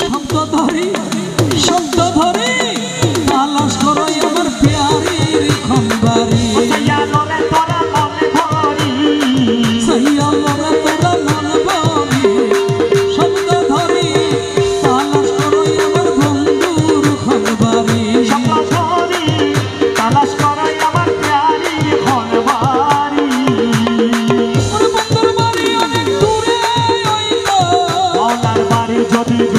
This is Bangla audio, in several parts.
শব্দ ধরি got not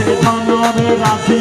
কৌশে ধনরে রাজি